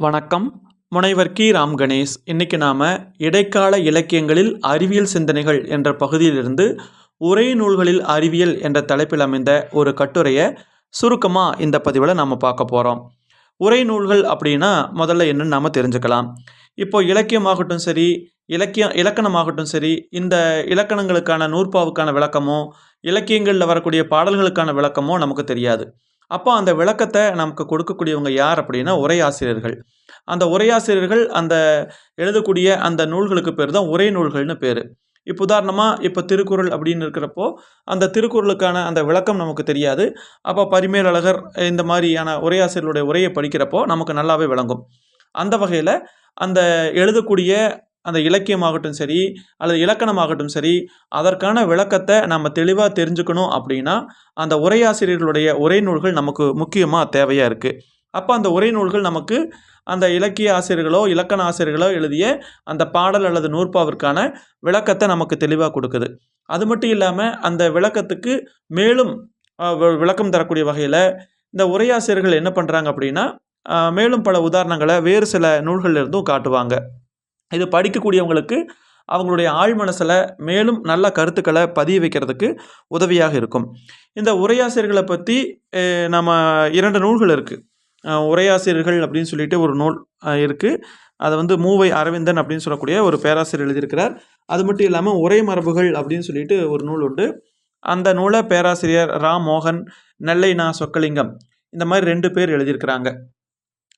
வணக்கம். முனைவர் கி. ராம் கணேஷ். இன்னைக்கு நாம் இடைக்கால இலக்கியங்களில் அறிவியல் சிந்தனைகள் என்ற பகுதியிலிருந்து உரை நூல்களில் அறிவியல் என்ற தலைப்பில் அமைந்த ஒரு கட்டுரையை சுருக்கமாக இந்த பதிவில் நாம் பார்க்க போகிறோம் உரை நூல்கள் அப்படின்னா முதல்ல என்னன்னு நாம் தெரிஞ்சுக்கலாம். இப்போ இலக்கியமாகட்டும் சரி இலக்கியம் இலக்கணமாகட்டும் சரி இந்த இலக்கணங்களுக்கான நூற்பாவுக்கான விளக்கமோ இலக்கியங்களில் வரக்கூடிய பாடல்களுக்கான விளக்கமோ நமக்கு தெரியாது. அப்போ அந்த விளக்கத்தை நமக்கு கொடுக்கக்கூடியவங்க யார் அப்படின்னா உரையாசிரியர்கள். அந்த உரையாசிரியர்கள் அந்த எழுதக்கூடிய அந்த நூல்களுக்கு பேர் தான் உரை நூல்கள்னு பேர். இப்போ உதாரணமாக இப்போ திருக்குறள் அப்படின்னு இருக்கிறப்போ அந்த திருக்குறளுக்கான அந்த விளக்கம் நமக்கு தெரியாது. அப்போ பரிமேலழகர் இந்த மாதிரியான உரையாசிரியர்களுடைய உரையை படிக்கிறப்போ நமக்கு நல்லாவே விளங்கும். அந்த வகையில் அந்த எழுதக்கூடிய அந்த இலக்கியமாகட்டும் சரி அல்லது இலக்கணமாகட்டும் சரி அதற்கான விளக்கத்தை நம்ம தெளிவாக தெரிஞ்சுக்கணும் அப்படின்னா அந்த உரையாசிரியர்களுடைய உரை நூல்கள் நமக்கு முக்கியமாக தேவையாக இருக்குது அப்போ அந்த உரை நூல்கள் நமக்கு அந்த இலக்கிய ஆசிரியர்களோ இலக்கண ஆசிரியர்களோ எழுதிய அந்த பாடல் அல்லது நூற்பாவிற்கான விளக்கத்தை நமக்கு தெளிவாக கொடுக்குது. அது மட்டும் இல்லாமல் அந்த விளக்கத்துக்கு மேலும் விளக்கம் தரக்கூடிய வகையில் இந்த உரையாசிரியர்கள் என்ன பண்ணுறாங்க அப்படின்னா மேலும் பல உதாரணங்களை வேறு சில நூல்களிலிருந்தும் காட்டுவாங்க. இது படிக்கக்கூடியவங்களுக்கு அவங்களுடைய ஆழ் மனசில் மேலும் நல்ல கருத்துக்களை பதிய வைக்கிறதுக்கு உதவியாக இருக்கும். இந்த உரையாசிரியர்களை பற்றி நம்ம இரண்டு நூல்கள் இருக்குது உரையாசிரியர்கள் அப்படின்னு சொல்லிட்டு ஒரு நூல் இருக்குது அதை வந்து மூவை அரவிந்தன் அப்படின்னு சொல்லக்கூடிய ஒரு பேராசிரியர் எழுதியிருக்கிறார். அது மட்டும் இல்லாமல் உரை மரபுகள் அப்படின்னு சொல்லிட்டு ஒரு நூல் உண்டு. அந்த நூலை பேராசிரியர் ரா மோகன் நெல்லை நா சொக்கலிங்கம் இந்த மாதிரி ரெண்டு பேர் எழுதியிருக்கிறாங்க.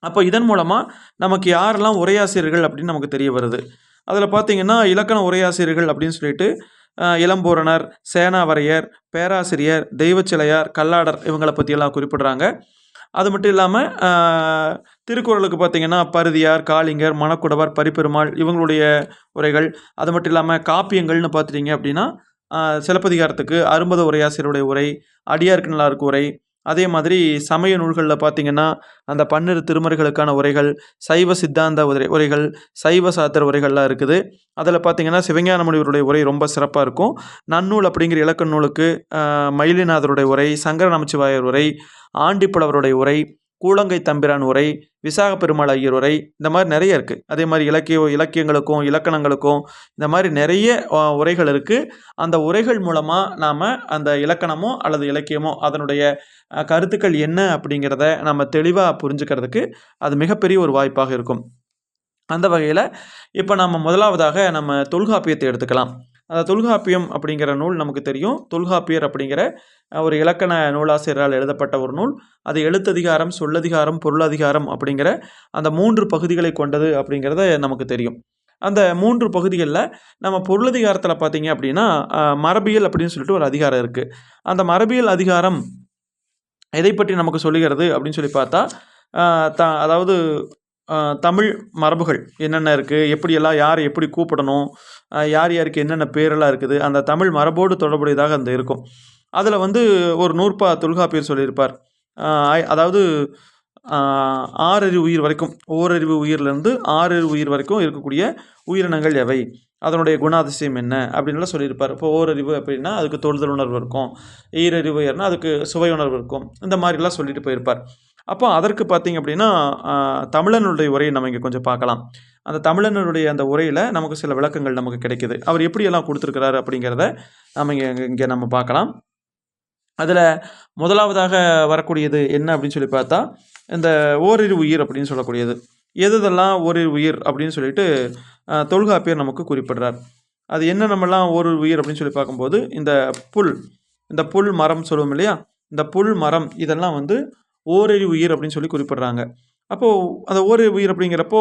அப்போ இதன் மூலமாக நமக்கு யாரெல்லாம் உரையாசிரியர்கள் அப்படின்னு நமக்கு தெரிய வருது. அதில் பார்த்தீங்கன்னா இலக்கண உரையாசிரியர்கள் அப்படின்னு சொல்லிட்டு இளம்பூரணர் சேனாவரையர் பேராசிரியர் தெய்வச்சிலையார் கல்லாடர் இவங்களை பற்றியெல்லாம் குறிப்பிடுறாங்க. அது மட்டும் இல்லாமல் திருக்குறளுக்கு பார்த்திங்கன்னா பருதியார் காளிங்கர் மணக்குடவர் பரிபெருமாள் இவங்களுடைய உரைகள். அது மட்டும் இல்லாமல் காப்பியங்கள்னு பார்த்துட்டிங்க அப்படின்னா சிலப்பதிகாரத்துக்கு அரும்பத உரையாசிரியருடைய உரை அடியாருக்கு நல்லாருக்கு உரை அதே மாதிரி சமய நூல்களில் பார்த்தீங்கன்னா அந்த பன்னிரு திருமறைகளுக்கான உரைகள் சைவ சித்தாந்த உரை உரைகள் சைவ சாத்திர உரைகள்லாம் இருக்குது. அதில் பார்த்தீங்கன்னா சிவஞான முனிவருடைய உரை ரொம்ப சிறப்பாக இருக்கும். நன்னூல் அப்படிங்கிற இலக்க நூலுக்கு மயிலிநாதருடைய உரை சங்கர நமச்சிவாயர் உரை ஆண்டிப்புலவருடைய உரை கூலங்கை தம்பிரான் உரை விசாக பெருமாள் ஐயர் உரை இந்த மாதிரி நிறைய இருக்குது அதே மாதிரி இலக்கிய இலக்கியங்களுக்கும் இலக்கணங்களுக்கும் இந்த மாதிரி நிறைய உரைகள் இருக்குது அந்த உரைகள் மூலமாக நாம் அந்த இலக்கணமோ அல்லது இலக்கியமோ அதனுடைய கருத்துக்கள் என்ன அப்படிங்கிறத நம்ம தெளிவாக புரிஞ்சுக்கிறதுக்கு அது மிகப்பெரிய ஒரு வாய்ப்பாக இருக்கும். அந்த வகையில் இப்போ நம்ம முதலாவதாக நம்ம தொல்காப்பியத்தை எடுத்துக்கலாம். தொல்காப்பியம் அப்படிங்கிற நூல் நமக்கு தெரியும். தொல்காப்பியர் அப்படிங்கிற ஒரு இலக்கண நூலாசிரியரால் எழுதப்பட்ட ஒரு நூல். அது எழுத்ததிகாரம் சொல்லதிகாரம் பொருளதிகாரம் அப்படிங்கிற அந்த மூன்று பகுதிகளை கொண்டது அப்படிங்கிறத நமக்கு தெரியும். அந்த மூன்று பகுதிகளில் நம்ம பொருளதிகாரத்தில் பார்த்தீங்க அப்படின்னா மரபியல் அப்படின்னு சொல்லிட்டு ஒரு அதிகாரம் இருக்குது அந்த மரபியல் அதிகாரம் எதை பற்றி நமக்கு சொல்லுகிறது அப்படின்னு சொல்லி பார்த்தா த அதாவது தமிழ் மரபுகள் என்னென்ன இருக்குது எப்படியெல்லாம் யார் எப்படி கூப்பிடணும்? யார் யாருக்கு என்னென்ன பேரெல்லாம் இருக்குது? அந்த தமிழ் மரபோடு தொடர்புடையதாக அந்த இருக்கும். அதில் வந்து ஒரு நூற்பா தொல்காப்பியர் சொல்லியிருப்பார். அதாவது ஆறறிவு உயிர் வரைக்கும் ஓரறிவு உயிர்லேருந்து ஆறறிவு உயிர் வரைக்கும் இருக்கக்கூடிய உயிரினங்கள் எவை? அதனுடைய குணாதிசயம் என்ன? அப்படின்லாம் சொல்லியிருப்பார். இப்போ ஓரறிவு அப்படின்னா அதுக்கு தொழுதல் உணர்வு இருக்கும். ஈரறிவு உயர்னா அதுக்கு சுவை உணர்வு இருக்கும். இந்த மாதிரிலாம் சொல்லிட்டு போயிருப்பார். அப்போ அதற்கு பார்த்திங்க அப்படின்னா தமிழனுடைய உரையை நம்ம இங்கே கொஞ்சம் பார்க்கலாம். அந்த தமிழனுடைய அந்த உரையில் நமக்கு சில விளக்கங்கள் நமக்கு கிடைக்குது. அவர் எப்படியெல்லாம் கொடுத்துருக்கிறாரு அப்படிங்கிறத நம்ம இங்கே இங்கே நம்ம பார்க்கலாம். அதில் முதலாவதாக வரக்கூடியது என்ன அப்படின்னு சொல்லி பார்த்தா இந்த ஓரிரு உயிர் அப்படின்னு சொல்லக்கூடியது. எது எதெல்லாம் ஓரிரு உயிர் அப்படின்னு சொல்லிட்டு தொல்காப்பியர் நமக்கு குறிப்பிடுறார். அது என்ன நம்மலாம் ஒரு உயிர் அப்படின்னு சொல்லி பார்க்கும்போது இந்த புல் இந்த புல் மரம் சொல்லுவோம் இல்லையா? இந்த புல் மரம் இதெல்லாம் வந்து ஓரறி உயிர் அப்படின்னு சொல்லி குறிப்பிடுறாங்க. அப்போது அந்த ஓரறி உயிர் அப்படிங்கிறப்போ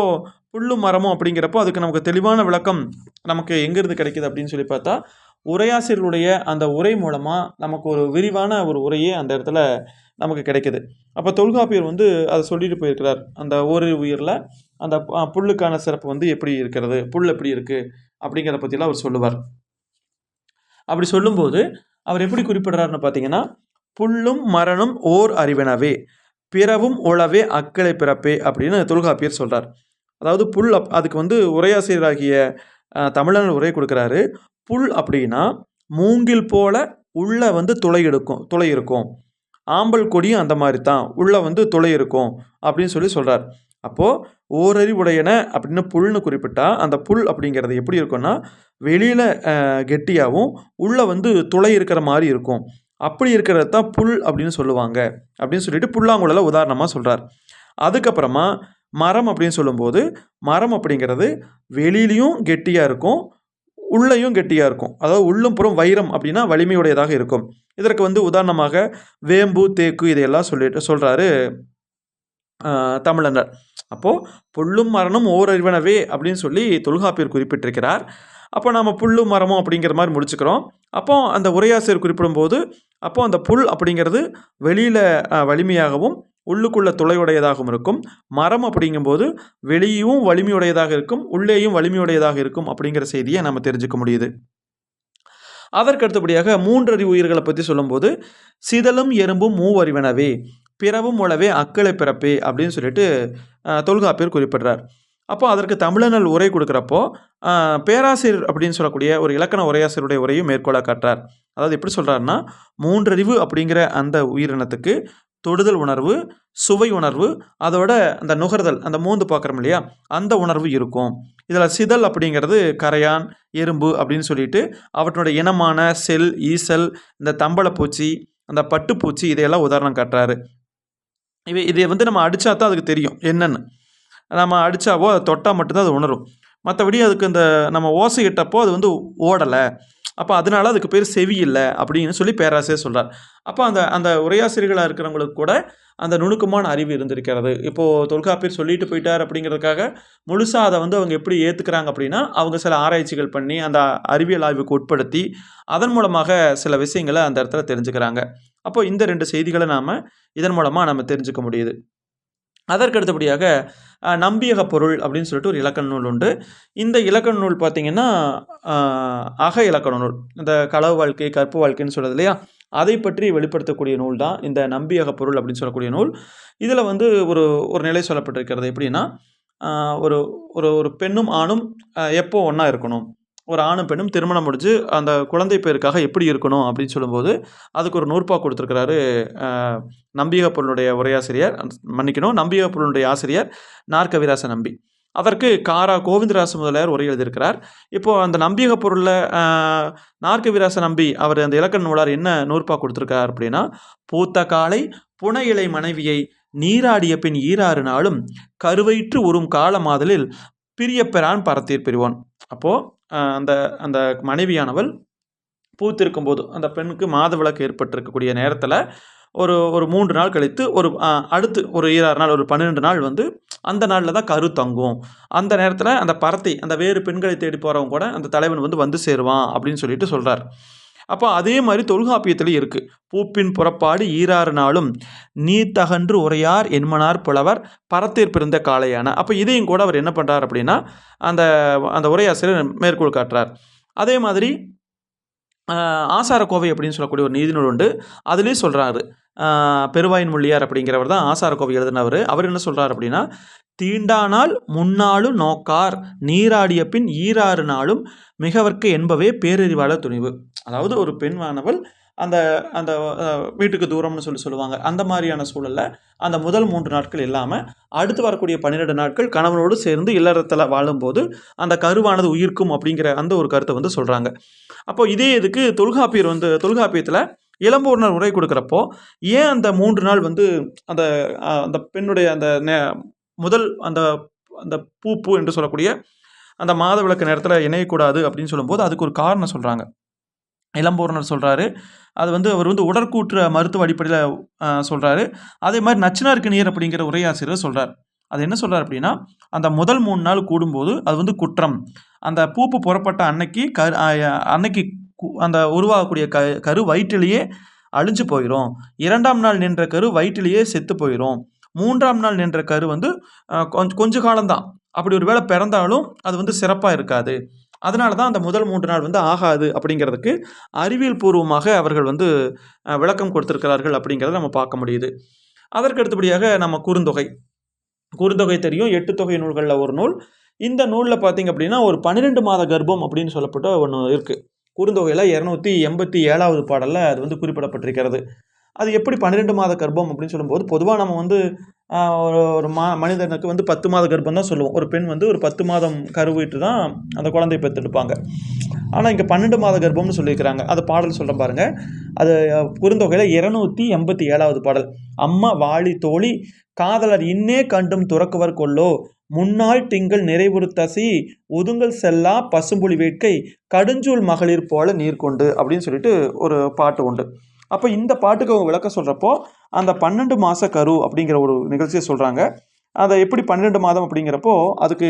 புல்லும் மரமும் அப்படிங்கிறப்போ அதுக்கு நமக்கு தெளிவான விளக்கம் நமக்கு எங்கேருந்து கிடைக்குது அப்படின்னு சொல்லி பார்த்தா உரையாசிரியருடைய அந்த உரை மூலமாக நமக்கு ஒரு விரிவான ஒரு உரையே அந்த இடத்துல நமக்கு கிடைக்குது. அப்போ தொல்காப்பியர் வந்து அதை சொல்லிட்டு போயிருக்கிறார். அந்த ஓரிரு உயிரில் அந்த புல்லுக்கான சிறப்பு வந்து எப்படி இருக்கிறது புல் எப்படி இருக்குது அப்படிங்கிறத பற்றிலாம் அவர் சொல்லுவார். அப்படி சொல்லும்போது அவர் எப்படி குறிப்பிடுறாருன்னு பார்த்தீங்கன்னா புல்லும் மரணும் ஓர் அறிவினவே பிறவும் உளவே அக்களை பிறப்பே அப்படின்னு தொல்காப்பியர் சொல்கிறார் அதாவது புல் அப் அதுக்கு வந்து உரையாசிரியராகிய தமிழன் உரை கொடுக்குறாரு. புல் அப்படின்னா மூங்கில் போல உள்ளே வந்து துளை எடுக்கும் துளை இருக்கும். ஆம்பல் கொடியும் அந்த மாதிரி தான் உள்ளே வந்து துளை இருக்கும் அப்படின்னு சொல்லி சொல்கிறார் அப்போது ஓரறிவுடையன அப்படின்னு புல்னு குறிப்பிட்டா அந்த புல் அப்படிங்கிறது எப்படி இருக்கும்னா வெளியில் கெட்டியாகவும் உள்ளே வந்து துளை இருக்கிற மாதிரி இருக்கும். அப்படி இருக்கிறது தான் புல் அப்படின்னு சொல்லுவாங்க. அப்படின்னு சொல்லிட்டு புல்லாங்குழல உதாரணமாக சொல்கிறார் அதுக்கப்புறமா மரம் அப்படின்னு சொல்லும்போது மரம் அப்படிங்கிறது வெளியிலையும் கெட்டியாக இருக்கும் உள்ளையும் கெட்டியாக இருக்கும். அதாவது உள்ளும் புறம் வைரம் அப்படின்னா வலிமையுடையதாக இருக்கும். இதற்கு வந்து உதாரணமாக வேம்பு தேக்கு இதையெல்லாம் சொல்லிட்டு சொல்கிறாரு தமிழனர் அப்போது புல்லும் மரமும் ஓரறிவனவே அப்படின்னு சொல்லி தொல்காப்பியர் குறிப்பிட்டிருக்கிறார். அப்போ நம்ம புல்லும் மரமும் அப்படிங்கிற மாதிரி முடிச்சுக்கிறோம். அப்போ அந்த உரையாசிரியர் குறிப்பிடும்போது அப்போ அந்த புல் அப்படிங்கிறது வெளியில் வலிமையாகவும் உள்ளுக்குள்ளே துளையுடையதாகவும் இருக்கும். மரம் அப்படிங்கும்போது வெளியும் வலிமையுடையதாக இருக்கும் உள்ளேயும் வலிமையுடையதாக இருக்கும் அப்படிங்கிற செய்தியை நம்ம தெரிஞ்சுக்க முடியுது. அதற்கு அடுத்தபடியாக மூன்றறிவு உயிர்களை பற்றி சொல்லும்போது சிதலும் எறும்பும் மூவறிவனவே பிறவும் உளவே அக்களை பிறப்பே அப்படின்னு சொல்லிட்டு தொல்காப்பியர் குறிப்பிடுறார். அப்போ அதற்கு தமிழனல் உரை கொடுக்குறப்போ பேராசிரியர் அப்படின்னு சொல்லக்கூடிய ஒரு இலக்கண உரையாசிரியருடைய உரையும் மேற்கோளாக காட்டுறார். அதாவது எப்படி சொல்கிறாருன்னா மூன்றறிவு அப்படிங்கிற அந்த உயிரினத்துக்கு தொடுதல் உணர்வு சுவை உணர்வு அதோட அந்த நுகர்தல் அந்த மூந்து பார்க்குறோம் இல்லையா அந்த உணர்வு இருக்கும். இதில் சிதல் அப்படிங்கிறது கரையான் எறும்பு அப்படின்னு சொல்லிட்டு அவற்றோட இனமான செல் ஈசல் இந்த தம்பளப்பூச்சி அந்த பட்டுப்பூச்சி இதையெல்லாம் உதாரணம் காட்டுறாரு. இவை இதை வந்து நம்ம அடித்தா தான் அதுக்கு தெரியும் என்னென்னு. நம்ம அடித்தாவோ அதை தொட்டால் மட்டும்தான் அது உணரும். மற்றபடி அதுக்கு இந்த நம்ம ஓசையிட்டப்போ அது வந்து ஓடலை. அப்போ அதனால அதுக்கு பேர் செவி இல்லை அப்படின்னு சொல்லி பேராசிரியர் சொல்கிறார் அப்போ அந்த அந்த உரையாசிரியர்களாக இருக்கிறவங்களுக்கு கூட அந்த நுணுக்கமான அறிவு இருந்திருக்கிறது. இப்போது தொல்காப்பியர் சொல்லிட்டு போயிட்டார் அப்படிங்கிறதுக்காக முழுசாக அதை வந்து அவங்க எப்படி ஏற்றுக்கிறாங்க அப்படின்னா அவங்க சில ஆராய்ச்சிகள் பண்ணி அந்த அறிவியல் ஆய்வுக்கு உட்படுத்தி அதன் மூலமாக சில விஷயங்களை அந்த இடத்துல தெரிஞ்சுக்கிறாங்க. அப்போ இந்த ரெண்டு செய்திகளை நாம் இதன் மூலமாக நம்ம தெரிஞ்சுக்க முடியுது. அதற்கு அடுத்தபடியாக நம்பியக பொருள் அப்படின்னு சொல்லிட்டு ஒரு இலக்கண நூல் உண்டு. இந்த இலக்கண நூல் பார்த்திங்கன்னா அக இலக்கண நூல். இந்த களவு வாழ்க்கை கற்பு வாழ்க்கைன்னு சொல்கிறது இல்லையா? அதை பற்றி வெளிப்படுத்தக்கூடிய நூல் தான் இந்த நம்பியக பொருள் அப்படின்னு சொல்லக்கூடிய நூல். இதில் வந்து ஒரு ஒரு நிலை சொல்லப்பட்டிருக்கிறது எப்படின்னா ஒரு ஒரு ஒரு பெண்ணும் ஆணும் எப்போ ஒன்றா இருக்கணும்? ஒரு ஆணும் பெண்ணும் திருமணம் முடிஞ்சு அந்த குழந்தை பேருக்காக எப்படி இருக்கணும் அப்படின்னு சொல்லும்போது அதுக்கு ஒரு நூற்பா கொடுத்துருக்கிறாரு அஹ், பொருளுடைய உரையாசிரியர். மன்னிக்கணும் நம்பியக பொருளுடைய ஆசிரியர் நாற்கவிராச நம்பி. அதற்கு காரா கோவிந்தராச முதலியார் உரை எழுதியிருக்கிறார். இப்போது அந்த நம்பியக பொருளில் நாற்கவிராச நம்பி அவர் அந்த இலக்கண நூலார் என்ன நூற்பா கொடுத்துருக்கார் அப்படின்னா பூத்த காலை புன இலை மனைவியை நீராடிய பின் ஈராறு நாளும் கருவயிற்று உறும் காலமாதலில் பிரியப்பெறான் பரத்தீர் பிரிவான். அப்போது அந்த அந்த மனைவியானவள் பூத்திருக்கும் போது அந்த பெண்ணுக்கு மாதவிலக்கு ஏற்பட்டிருக்கக்கூடிய நேரத்தில் ஒரு ஒரு மூன்று நாள் கழித்து ஒரு அடுத்து ஒரு ஈராறு நாள் ஒரு பன்னிரெண்டு நாள் வந்து அந்த நாளில் தான் கரு தங்கும். அந்த நேரத்தில் அந்த பரத்தை அந்த வேறு பெண்களை தேடி போகிறவங்க கூட அந்த தலைவன் வந்து வந்து சேருவான் அப்படின்னு சொல்லிட்டு சொல்கிறார் அப்போ அதே மாதிரி தொல்காப்பியத்திலையும் இருக்குது பூப்பின் புறப்பாடு ஈராறு நாளும் நீத்தகன்று உரையார் என்மனார் புலவர் பரத்தீர் பிறந்த காளையான. அப்போ இதையும் கூட அவர் என்ன பண்ணுறார் அப்படின்னா அந்த அந்த உரையாசிரியர் மேற்கோள் காட்டுறார். அதே மாதிரி ஆசாரக்கோவை அப்படின்னு சொல்லக்கூடிய ஒரு நீதிநூல் உண்டு. அதுலேயும் சொல்கிறாரு பெருவாயின் முள்ளியார் அப்படிங்கிறவர் தான் ஆசாரக்கோவை எழுதினவர். அவர் என்ன சொல்கிறார் அப்படின்னா தீண்டானால் முன்னாலும் நோக்கார் நீராடிய பின் ஈராறு நாளும் மிகவர்க்கு என்பவே பேரறிவாளர் துணிவு. அதாவது ஒரு பெண்மானவள் அந்த அந்த வீட்டுக்கு தூரம்னு சொல்லி சொல்லுவாங்க. அந்த மாதிரியான சூழலில் அந்த முதல் மூன்று நாட்கள் இல்லாமல் அடுத்து வரக்கூடிய பன்னிரெண்டு நாட்கள் கணவனோடு சேர்ந்து இல்லறத்தில் வாழும்போது அந்த கருவானது உயிர்க்கும் அப்படிங்கிற அந்த ஒரு கருத்தை வந்து சொல்கிறாங்க அப்போ இதே இதுக்கு தொல்காப்பியர் வந்து தொல்காப்பியத்தில் இளம்பூர்னர் உரை கொடுக்குறப்போ ஏன் அந்த மூன்று நாள் வந்து அந்த அந்த பெண்ணுடைய அந்த நே முதல் அந்த அந்த பூ பூ என்று சொல்லக்கூடிய அந்த மாதவிளக்கு நேரத்தில் இணையக்கூடாது அப்படின்னு சொல்லும்போது அதுக்கு ஒரு காரணம் சொல்கிறாங்க இளம்பூரணர் சொல்கிறாரு அது வந்து அவர் வந்து உடற்கூற்று மருத்துவ அடிப்படையில் சொல்கிறாரு அதே மாதிரி நச்சினாருக்கு நீர் அப்படிங்கிற உரையாசிரியர் சொல்கிறார் அது என்ன சொல்கிறார் அப்படின்னா அந்த முதல் மூணு நாள் கூடும்போது அது வந்து குற்றம். அந்த பூப்பு புறப்பட்ட அன்னைக்கு கரு அன்னைக்கு அந்த உருவாகக்கூடிய க கரு வயிற்றிலேயே அழிஞ்சு போயிடும் இரண்டாம் நாள் நின்ற கரு வயிற்றிலேயே செத்து போயிடும் மூன்றாம் நாள் நின்ற கரு வந்து கொஞ்சம் கொஞ்ச காலம்தான். அப்படி ஒரு வேளை பிறந்தாலும் அது வந்து சிறப்பாக இருக்காது. அதனால தான் அந்த முதல் மூன்று நாள் வந்து ஆகாது அப்படிங்கிறதுக்கு அறிவியல் பூர்வமாக அவர்கள் வந்து விளக்கம் கொடுத்திருக்கிறார்கள் அப்படிங்கிறத நம்ம பார்க்க முடியுது. அதற்கு அடுத்தபடியாக நம்ம குறுந்தொகை. குறுந்தொகை தெரியும். எட்டு தொகை நூல்களில் ஒரு நூல். இந்த நூலில் பார்த்தீங்க அப்படின்னா ஒரு பன்னிரெண்டு மாத கர்ப்பம் அப்படின்னு சொல்லப்பட்ட ஒன்று இருக்குது குறுந்தொகையில் இரநூத்தி எண்பத்தி ஏழாவது பாடலில் அது வந்து குறிப்பிடப்பட்டிருக்கிறது. அது எப்படி பன்னிரெண்டு மாத கர்ப்பம் அப்படின்னு சொல்லும்போது பொதுவாக நம்ம வந்து ஒரு ஒரு மா மனிதனுக்கு வந்து பத்து மாத கர்ப்பம் தான் சொல்லுவோம். ஒரு பெண் வந்து ஒரு பத்து மாதம் கருவிட்டு தான் அந்த குழந்தையை பெற்றெடுப்பாங்க. ஆனால் இங்கே பன்னெண்டு மாத கர்ப்பம்னு சொல்லியிருக்கிறாங்க. அது பாடல் சொல்கிறேன் பாருங்கள் அது குறுந்தொகையில் இருநூத்தி எண்பத்தி ஏழாவது பாடல். அம்மா வாழி தோழி காதலர் இன்னே கண்டும் துறக்குவர் கொள்ளோ முன்னாள் திங்கள் நிறைவுறுத்தசி ஒதுங்கல் செல்லா பசும்புலி வேட்கை கடுஞ்சூல் மகளிர் போல நீர் கொண்டு அப்படின்னு சொல்லிட்டு ஒரு பாட்டு உண்டு. அப்போ இந்த பாட்டுக்கு அவங்க விளக்க சொல்கிறப்போ அந்த பன்னெண்டு மாத கரு அப்படிங்கிற ஒரு நிகழ்ச்சியை சொல்கிறாங்க அதை எப்படி பன்னெண்டு மாதம் அப்படிங்கிறப்போ அதுக்கு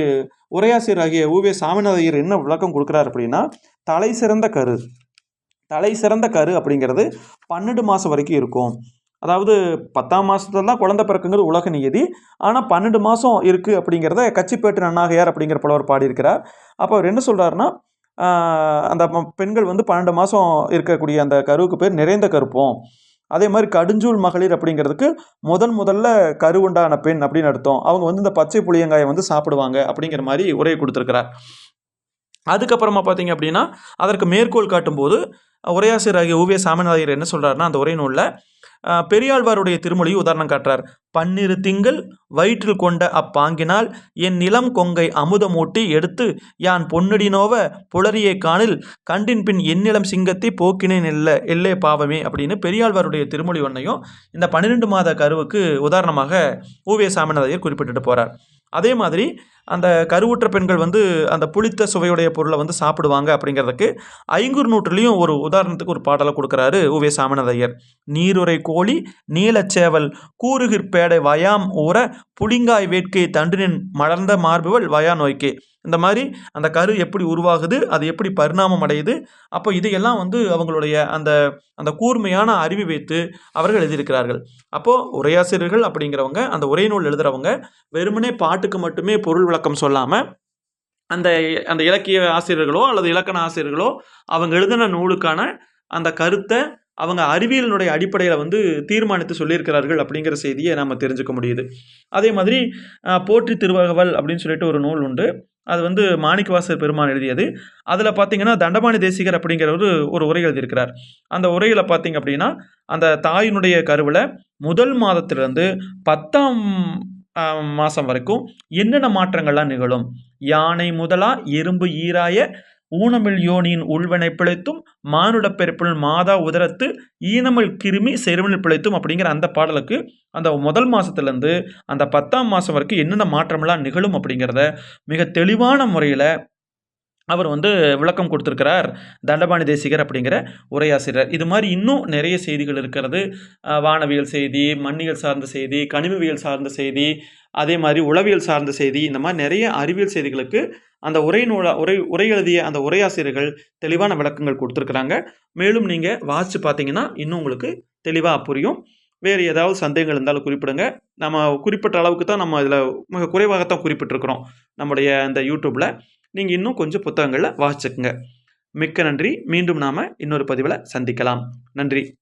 உரையாசிரியர் ஆகிய ஊவே சாமிநாதையர் என்ன விளக்கம் கொடுக்குறாரு அப்படின்னா தலை சிறந்த கரு. தலை சிறந்த கரு அப்படிங்கிறது பன்னெண்டு மாதம் வரைக்கும் இருக்கும். அதாவது பத்தாம் மாதத்துல தான் குழந்தை பிறக்குங்கிறது உலக நியதி. ஆனால் பன்னெண்டு மாதம் இருக்குது அப்படிங்கிறத கச்சிப்பேட்டு நன்னாகையார் அப்படிங்கிற புலவர் பாடியிருக்கிறார். அப்போ அவர் என்ன சொல்கிறாருன்னா அந்த பெண்கள் வந்து பன்னெண்டு மாதம் இருக்கக்கூடிய அந்த கருவுக்கு பேர் நிறைந்த கருப்பம். அதே மாதிரி கடுஞ்சூல் மகளிர் அப்படிங்கிறதுக்கு முதன் முதல்ல கருவுண்டான பெண் அப்படின்னு அர்த்தம். அவங்க வந்து இந்த பச்சை புளியங்காயை வந்து சாப்பிடுவாங்க அப்படிங்கிற மாதிரி உரையை கொடுத்துருக்கிறார். அதுக்கப்புறமா பார்த்தீங்க அப்படின்னா அதற்கு மேற்கோள் காட்டும்போது உரையாசிரியர் ஆகிய ஊவிய சாமிநாதையர் என்ன சொல்கிறாருன்னா அந்த உரை நூலில் பெரியாழ்வாருடைய திருமொழி உதாரணம் காட்டுறார். பன்னிரு திங்கள் வயிற்றில் கொண்ட அப்பாங்கினால் என் நிலம் கொங்கை அமுதமூட்டி எடுத்து யான் பொன்னடி புலரியே காணில் கண்டின் பின் என்னிலம் சிங்கத்தை போக்கினேன் இல்ல எல்லே பாவமே அப்படின்னு பெரியாழ்வாருடைய திருமொழி ஒன்றையும் இந்த பன்னிரெண்டு மாத கருவுக்கு உதாரணமாக ஊவிய சாமிநாதையர் குறிப்பிட்டுட்டு போகிறார் அதே மாதிரி அந்த கருவுற்ற பெண்கள் வந்து அந்த புளித்த சுவையுடைய பொருளை வந்து சாப்பிடுவாங்க அப்படிங்கிறதுக்கு ஐங்குறு நூற்றுலையும் ஒரு உதாரணத்துக்கு ஒரு பாடலை கொடுக்குறாரு உவே சாமநாதையர் நீருரை கோழி நீலச்சேவல் கூறுகிற் பேடை வயாம் ஊற புளிங்காய் வேட்கை தண்டினின் மலர்ந்த மார்புகள் வயா நோய்க்கே. இந்த மாதிரி அந்த கரு எப்படி உருவாகுது அது எப்படி பரிணாமம் அடையுது அப்போ இதையெல்லாம் வந்து அவங்களுடைய அந்த அந்த கூர்மையான அறிவு வைத்து அவர்கள் எழுதியிருக்கிறார்கள். அப்போது உரையாசிரியர்கள் அப்படிங்கிறவங்க அந்த உரை நூல் எழுதுகிறவங்க வெறுமனே பாட்டுக்கு மட்டுமே பொருள் விளக்கம் சொல்லாமல் அந்த அந்த இலக்கிய ஆசிரியர்களோ அல்லது இலக்கண ஆசிரியர்களோ அவங்க எழுதின நூலுக்கான அந்த கருத்தை அவங்க அறிவியலினுடைய அடிப்படையில் வந்து தீர்மானித்து சொல்லியிருக்கிறார்கள் அப்படிங்கிற செய்தியை நம்ம தெரிஞ்சுக்க முடியுது. அதே மாதிரி போற்றி திருவகவல் அப்படின்னு சொல்லிட்டு ஒரு நூல் உண்டு. அது வந்து மாணிக்கவாசர் பெருமான் எழுதியது. அதில் பார்த்தீங்கன்னா தண்டபாணி தேசிகர் அப்படிங்கிற ஒரு ஒரு உரை எழுதியிருக்கிறார். அந்த உரையில் பார்த்தீங்க அப்படின்னா அந்த தாயினுடைய கருவில் முதல் மாதத்திலிருந்து பத்தாம் மாதம் வரைக்கும் என்னென்ன மாற்றங்கள்லாம் நிகழும்? யானை முதலா எறும்பு ஈராய ஊனமில் யோனியின் உள்வனை பிழைத்தும் மானுட பெருப்பில் மாதா உதரத்து ஈனமில் கிருமி செருவனில் பிழைத்தும் அப்படிங்கிற அந்த பாடலுக்கு அந்த முதல் மாதத்துலேருந்து அந்த பத்தாம் மாதம் வரைக்கும் என்னென்ன மாற்றமெல்லாம் நிகழும் அப்படிங்கிறத மிக தெளிவான முறையில் அவர் வந்து விளக்கம் கொடுத்துருக்கிறார் தண்டபாணி தேசிகர் அப்படிங்கிற உரையாசிரியர். இது மாதிரி இன்னும் நிறைய செய்திகள் இருக்கிறது. வானவியல் செய்தி மண்ணியல் சார்ந்த செய்தி கனிமவியல் சார்ந்த செய்தி அதே மாதிரி உளவியல் சார்ந்த செய்தி இந்த மாதிரி நிறைய அறிவியல் செய்திகளுக்கு அந்த உரை நூலா உரை உரை எழுதிய அந்த உரையாசிரியர்கள் தெளிவான விளக்கங்கள் கொடுத்துருக்குறாங்க. மேலும் நீங்கள் வாசித்து பார்த்தீங்கன்னா இன்னும் உங்களுக்கு தெளிவாக புரியும். வேறு ஏதாவது சந்தேகங்கள் இருந்தாலும் குறிப்பிடுங்க. நம்ம குறிப்பிட்ட அளவுக்கு தான் நம்ம இதில் மிக குறைவாகத்தான் குறிப்பிட்டிருக்கிறோம். நம்முடைய அந்த யூடியூப்பில் நீங்கள் இன்னும் கொஞ்சம் புத்தகங்களில் வாசிச்சுக்குங்க. மிக்க நன்றி. மீண்டும் நாம் இன்னொரு பதிவில் சந்திக்கலாம். நன்றி.